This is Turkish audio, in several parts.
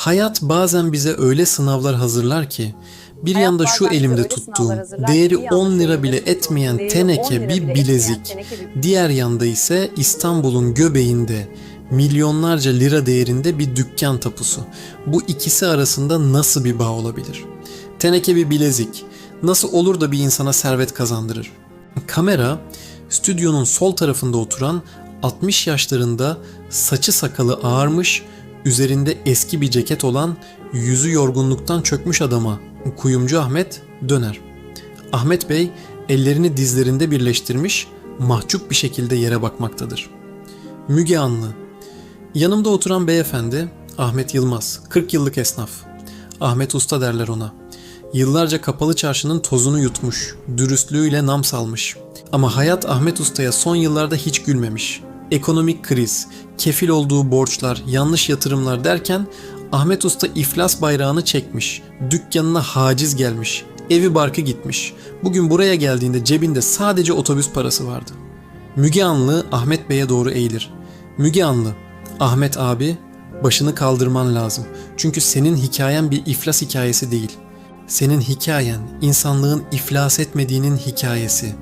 Hayat bazen bize öyle sınavlar hazırlar ki bir Hayat yanda şu elimde tuttuğum değeri bir yanda 10 şu lira bile etmeyen değeri 10 teneke bir bilezik. Diğer yanda ise İstanbul'un göbeğinde milyonlarca lira değerinde bir dükkan tapusu. Bu ikisi arasında nasıl bir bağ olabilir? Teneke bir bilezik nasıl olur da bir insana servet kazandırır? Kamera stüdyonun sol tarafında oturan 60 yaşlarında saçı sakalı ağarmış, üzerinde eski bir ceket olan yüzü yorgunluktan çökmüş adama kuyumcu Ahmet döner. Ahmet Bey ellerini dizlerinde birleştirmiş, mahcup bir şekilde yere bakmaktadır. Müge Anlı Yanımda oturan beyefendi Ahmet Yılmaz, 40 yıllık esnaf. Ahmet Usta derler ona. Yıllarca kapalı çarşının tozunu yutmuş, dürüstlüğüyle nam salmış. Ama hayat Ahmet Usta'ya son yıllarda hiç gülmemiş. Ekonomik kriz, kefil olduğu borçlar, yanlış yatırımlar derken Ahmet Usta iflas bayrağını çekmiş, dükkanına haciz gelmiş, evi barkı gitmiş. Bugün buraya geldiğinde cebinde sadece otobüs parası vardı. Müge Anlı Ahmet Bey'e doğru eğilir. Müge Anlı, Ahmet abi başını kaldırman lazım. Çünkü senin hikayen bir iflas hikayesi değil. Senin hikayen insanlığın iflas etmediğinin hikayesi.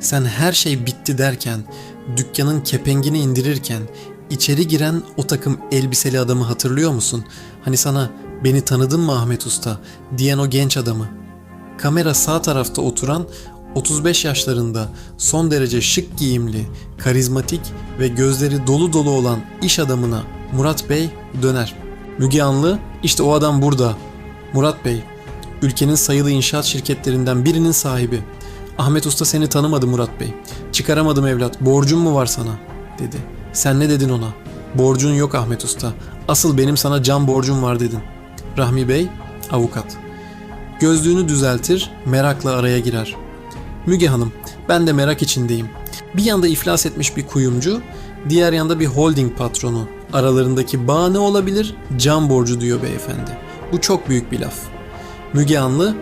Sen her şey bitti derken, dükkanın kepengini indirirken içeri giren o takım elbiseli adamı hatırlıyor musun? Hani sana beni tanıdın mı Ahmet Usta diyen o genç adamı. Kamera sağ tarafta oturan 35 yaşlarında son derece şık giyimli, karizmatik ve gözleri dolu dolu olan iş adamına Murat Bey döner. Müge Anlı işte o adam burada. Murat Bey, ülkenin sayılı inşaat şirketlerinden birinin sahibi. Ahmet Usta seni tanımadı Murat Bey. Çıkaramadım evlat, borcum mu var sana? dedi. Sen ne dedin ona? Borcun yok Ahmet Usta. Asıl benim sana can borcum var dedin. Rahmi Bey, avukat. Gözlüğünü düzeltir, merakla araya girer. Müge Hanım, ben de merak içindeyim. Bir yanda iflas etmiş bir kuyumcu, diğer yanda bir holding patronu. Aralarındaki bağ ne olabilir? Can borcu diyor beyefendi. Bu çok büyük bir laf. Müge Anlı,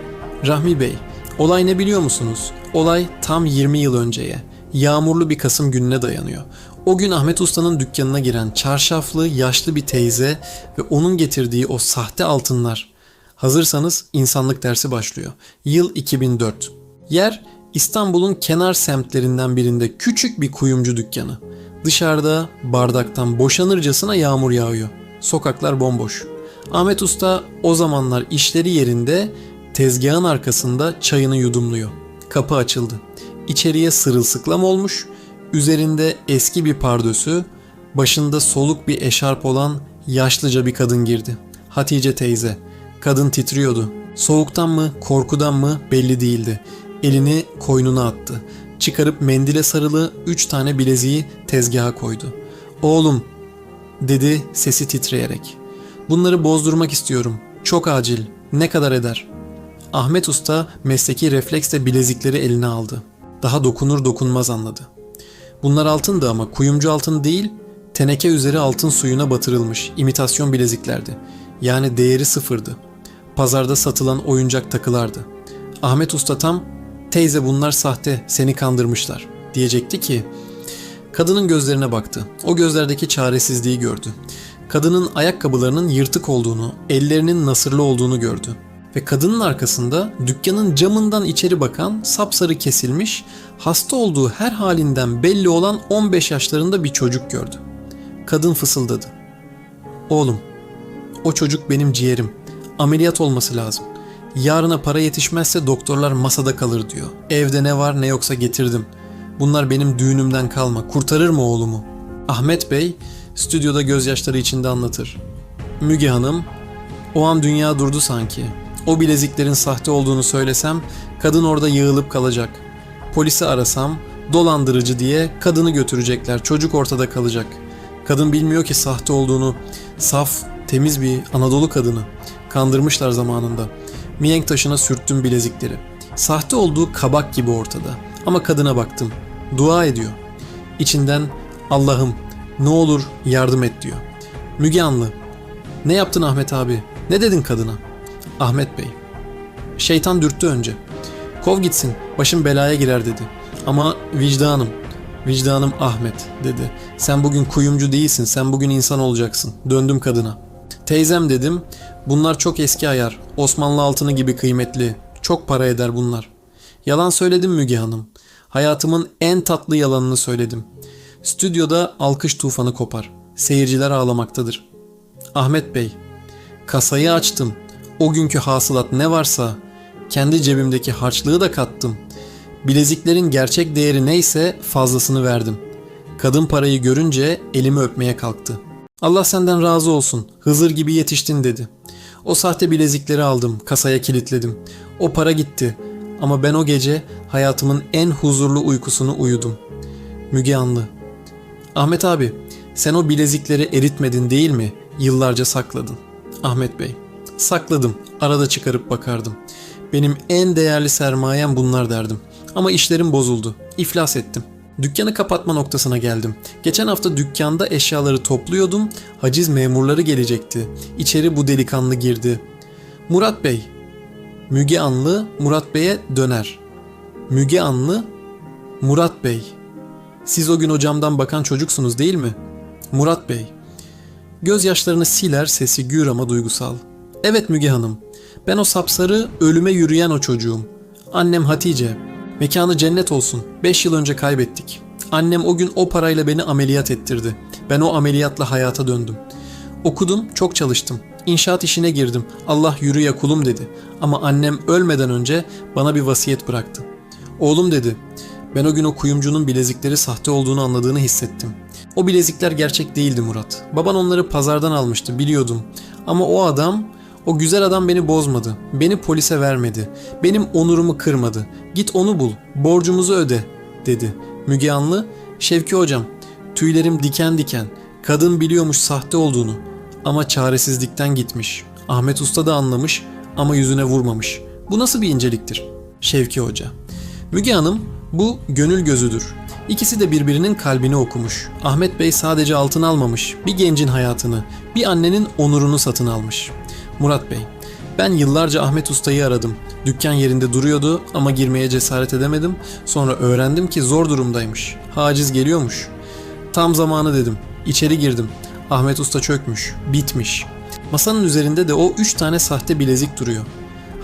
Rahmi Bey, olay ne biliyor musunuz? Olay tam 20 yıl önceye, yağmurlu bir Kasım gününe dayanıyor. O gün Ahmet Usta'nın dükkanına giren çarşaflı, yaşlı bir teyze ve onun getirdiği o sahte altınlar. Hazırsanız insanlık dersi başlıyor. Yıl 2004. Yer İstanbul'un kenar semtlerinden birinde küçük bir kuyumcu dükkanı. Dışarıda bardaktan boşanırcasına yağmur yağıyor. Sokaklar bomboş. Ahmet Usta o zamanlar işleri yerinde tezgahın arkasında çayını yudumluyor. Kapı açıldı. İçeriye sırılsıklam olmuş, üzerinde eski bir pardösü, başında soluk bir eşarp olan yaşlıca bir kadın girdi. Hatice teyze. Kadın titriyordu. Soğuktan mı, korkudan mı belli değildi. Elini koynuna attı. Çıkarıp mendile sarılı üç tane bileziği tezgaha koydu. Oğlum, dedi sesi titreyerek. Bunları bozdurmak istiyorum. Çok acil. Ne kadar eder? Ahmet Usta mesleki refleksle bilezikleri eline aldı. Daha dokunur dokunmaz anladı. Bunlar altındı ama kuyumcu altın değil, teneke üzeri altın suyuna batırılmış imitasyon bileziklerdi. Yani değeri sıfırdı. Pazarda satılan oyuncak takılardı. Ahmet Usta tam teyze bunlar sahte seni kandırmışlar diyecekti ki kadının gözlerine baktı. O gözlerdeki çaresizliği gördü. Kadının ayakkabılarının yırtık olduğunu, ellerinin nasırlı olduğunu gördü. Ve kadının arkasında dükkanın camından içeri bakan sapsarı kesilmiş, hasta olduğu her halinden belli olan 15 yaşlarında bir çocuk gördü. Kadın fısıldadı. Oğlum, o çocuk benim ciğerim. Ameliyat olması lazım. Yarına para yetişmezse doktorlar masada kalır diyor. Evde ne var ne yoksa getirdim. Bunlar benim düğünümden kalma. Kurtarır mı oğlumu? Ahmet Bey stüdyoda gözyaşları içinde anlatır. Müge Hanım, o an dünya durdu sanki. O bileziklerin sahte olduğunu söylesem kadın orada yığılıp kalacak. Polisi arasam dolandırıcı diye kadını götürecekler. Çocuk ortada kalacak. Kadın bilmiyor ki sahte olduğunu. Saf, temiz bir Anadolu kadını. Kandırmışlar zamanında. Mihenk taşına sürttüm bilezikleri. Sahte olduğu kabak gibi ortada. Ama kadına baktım. Dua ediyor. İçinden Allah'ım ne olur yardım et diyor. Müge Anlı. Ne yaptın Ahmet abi? Ne dedin kadına? Ahmet Bey. Şeytan dürttü önce. Kov gitsin, başım belaya girer dedi. Ama vicdanım, vicdanım Ahmet dedi. Sen bugün kuyumcu değilsin, sen bugün insan olacaksın. Döndüm kadına. Teyzem dedim. Bunlar çok eski ayar. Osmanlı altını gibi kıymetli. Çok para eder bunlar. Yalan söyledim Müge Hanım. Hayatımın en tatlı yalanını söyledim. Stüdyoda alkış tufanı kopar. Seyirciler ağlamaktadır. Ahmet Bey, kasayı açtım. O günkü hasılat ne varsa kendi cebimdeki harçlığı da kattım. Bileziklerin gerçek değeri neyse fazlasını verdim. Kadın parayı görünce elimi öpmeye kalktı. Allah senden razı olsun. Hızır gibi yetiştin dedi. O sahte bilezikleri aldım, kasaya kilitledim. O para gitti. Ama ben o gece hayatımın en huzurlu uykusunu uyudum. Müge Anlı. Ahmet abi, sen o bilezikleri eritmedin değil mi? Yıllarca sakladın. Ahmet Bey. Sakladım. Arada çıkarıp bakardım. Benim en değerli sermayem bunlar derdim. Ama işlerim bozuldu. İflas ettim. Dükkanı kapatma noktasına geldim. Geçen hafta dükkanda eşyaları topluyordum. Haciz memurları gelecekti. İçeri bu delikanlı girdi. Murat Bey. Müge Anlı Murat Bey'e döner. Müge Anlı Murat Bey. Siz o gün o camdan bakan çocuksunuz değil mi? Murat Bey. Gözyaşlarını siler sesi gür ama duygusal. Evet Müge Hanım. Ben o sapsarı ölüme yürüyen o çocuğum. Annem Hatice. Mekanı cennet olsun. 5 yıl önce kaybettik. Annem o gün o parayla beni ameliyat ettirdi. Ben o ameliyatla hayata döndüm. Okudum, çok çalıştım. İnşaat işine girdim. Allah yürü ya kulum dedi. Ama annem ölmeden önce bana bir vasiyet bıraktı. Oğlum dedi. Ben o gün o kuyumcunun bilezikleri sahte olduğunu anladığını hissettim. O bilezikler gerçek değildi Murat. Baban onları pazardan almıştı biliyordum. Ama o adam, o güzel adam beni bozmadı. Beni polise vermedi. Benim onurumu kırmadı. Git onu bul, borcumuzu öde, dedi. Müge Anlı, Şevki hocam, tüylerim diken diken. Kadın biliyormuş sahte olduğunu. Ama çaresizlikten gitmiş. Ahmet Usta da anlamış ama yüzüne vurmamış. Bu nasıl bir inceliktir? Şevki Hoca. Müge Hanım bu gönül gözüdür. İkisi de birbirinin kalbini okumuş. Ahmet Bey sadece altın almamış, bir gencin hayatını, bir annenin onurunu satın almış. Murat Bey, ben yıllarca Ahmet Usta'yı aradım. Dükkan yerinde duruyordu ama girmeye cesaret edemedim. Sonra öğrendim ki zor durumdaymış. Haciz geliyormuş. Tam zamanı dedim. İçeri girdim. Ahmet Usta çökmüş, bitmiş. Masanın üzerinde de o üç tane sahte bilezik duruyor.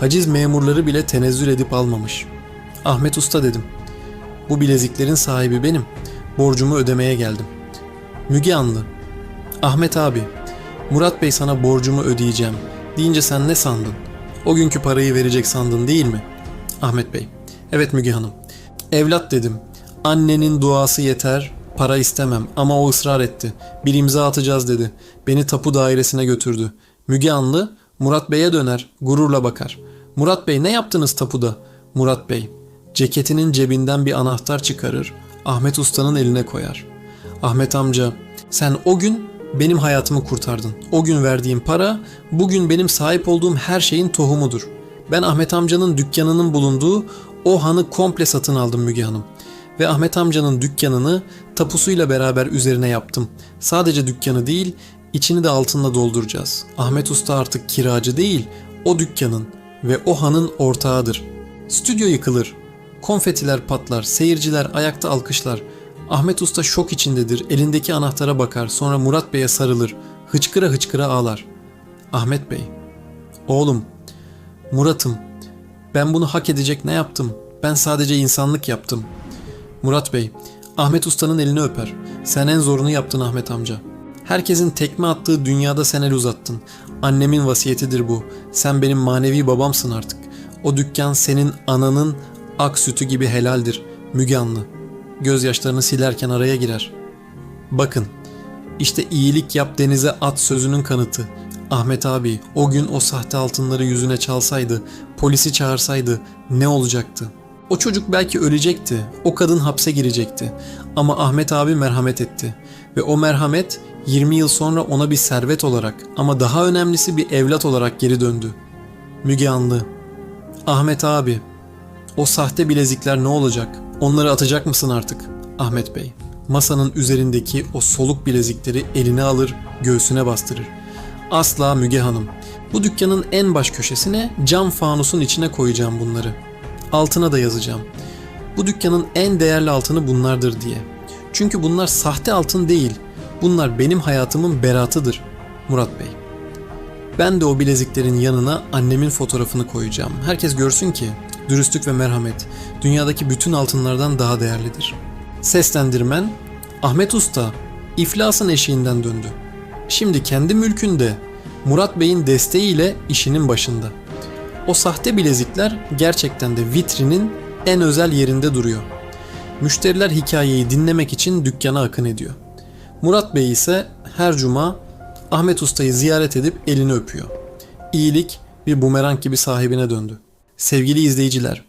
Haciz memurları bile tenezzül edip almamış. Ahmet Usta dedim. Bu bileziklerin sahibi benim. Borcumu ödemeye geldim. Müge Anlı. Ahmet abi. Murat Bey sana borcumu ödeyeceğim. Deyince sen ne sandın? O günkü parayı verecek sandın değil mi? Ahmet Bey. Evet Müge Hanım. Evlat dedim. Annenin duası yeter. Para istemem ama o ısrar etti. Bir imza atacağız dedi. Beni tapu dairesine götürdü. Müge Anlı Murat Bey'e döner. Gururla bakar. Murat Bey ne yaptınız tapuda? Murat Bey ceketinin cebinden bir anahtar çıkarır, Ahmet Usta'nın eline koyar. Ahmet amca, sen o gün benim hayatımı kurtardın. O gün verdiğim para, bugün benim sahip olduğum her şeyin tohumudur. Ben Ahmet amcanın dükkanının bulunduğu o hanı komple satın aldım Müge Hanım. Ve Ahmet amcanın dükkanını tapusuyla beraber üzerine yaptım. Sadece dükkanı değil, içini de altınla dolduracağız. Ahmet Usta artık kiracı değil, o dükkanın ve o hanın ortağıdır. Stüdyo yıkılır, Konfetiler patlar, seyirciler ayakta alkışlar. Ahmet Usta şok içindedir, elindeki anahtara bakar, sonra Murat Bey'e sarılır, hıçkıra hıçkıra ağlar. Ahmet Bey, oğlum, Murat'ım, ben bunu hak edecek ne yaptım? Ben sadece insanlık yaptım. Murat Bey, Ahmet Usta'nın elini öper. Sen en zorunu yaptın Ahmet amca. Herkesin tekme attığı dünyada sen el uzattın. Annemin vasiyetidir bu. Sen benim manevi babamsın artık. O dükkan senin ananın ak sütü gibi helaldir, Müge Anlı. Gözyaşlarını silerken araya girer. Bakın, işte iyilik yap denize at sözünün kanıtı. Ahmet abi o gün o sahte altınları yüzüne çalsaydı, polisi çağırsaydı ne olacaktı? O çocuk belki ölecekti, o kadın hapse girecekti. Ama Ahmet abi merhamet etti. Ve o merhamet 20 yıl sonra ona bir servet olarak ama daha önemlisi bir evlat olarak geri döndü. Müge Anlı Ahmet abi o sahte bilezikler ne olacak? Onları atacak mısın artık? Ahmet Bey. Masanın üzerindeki o soluk bilezikleri eline alır, göğsüne bastırır. Asla Müge Hanım. Bu dükkanın en baş köşesine cam fanusun içine koyacağım bunları. Altına da yazacağım. Bu dükkanın en değerli altını bunlardır diye. Çünkü bunlar sahte altın değil. Bunlar benim hayatımın beratıdır. Murat Bey. Ben de o bileziklerin yanına annemin fotoğrafını koyacağım. Herkes görsün ki dürüstlük ve merhamet dünyadaki bütün altınlardan daha değerlidir. Seslendirmen Ahmet Usta iflasın eşiğinden döndü. Şimdi kendi mülkünde Murat Bey'in desteğiyle işinin başında. O sahte bilezikler gerçekten de vitrinin en özel yerinde duruyor. Müşteriler hikayeyi dinlemek için dükkana akın ediyor. Murat Bey ise her cuma Ahmet Usta'yı ziyaret edip elini öpüyor. İyilik bir bumerang gibi sahibine döndü. Sevgili izleyiciler,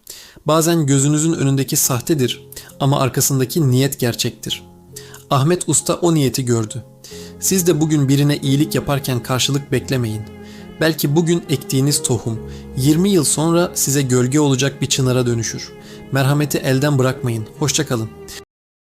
bazen gözünüzün önündeki sahtedir ama arkasındaki niyet gerçektir. Ahmet Usta o niyeti gördü. Siz de bugün birine iyilik yaparken karşılık beklemeyin. Belki bugün ektiğiniz tohum 20 yıl sonra size gölge olacak bir çınara dönüşür. Merhameti elden bırakmayın. Hoşçakalın.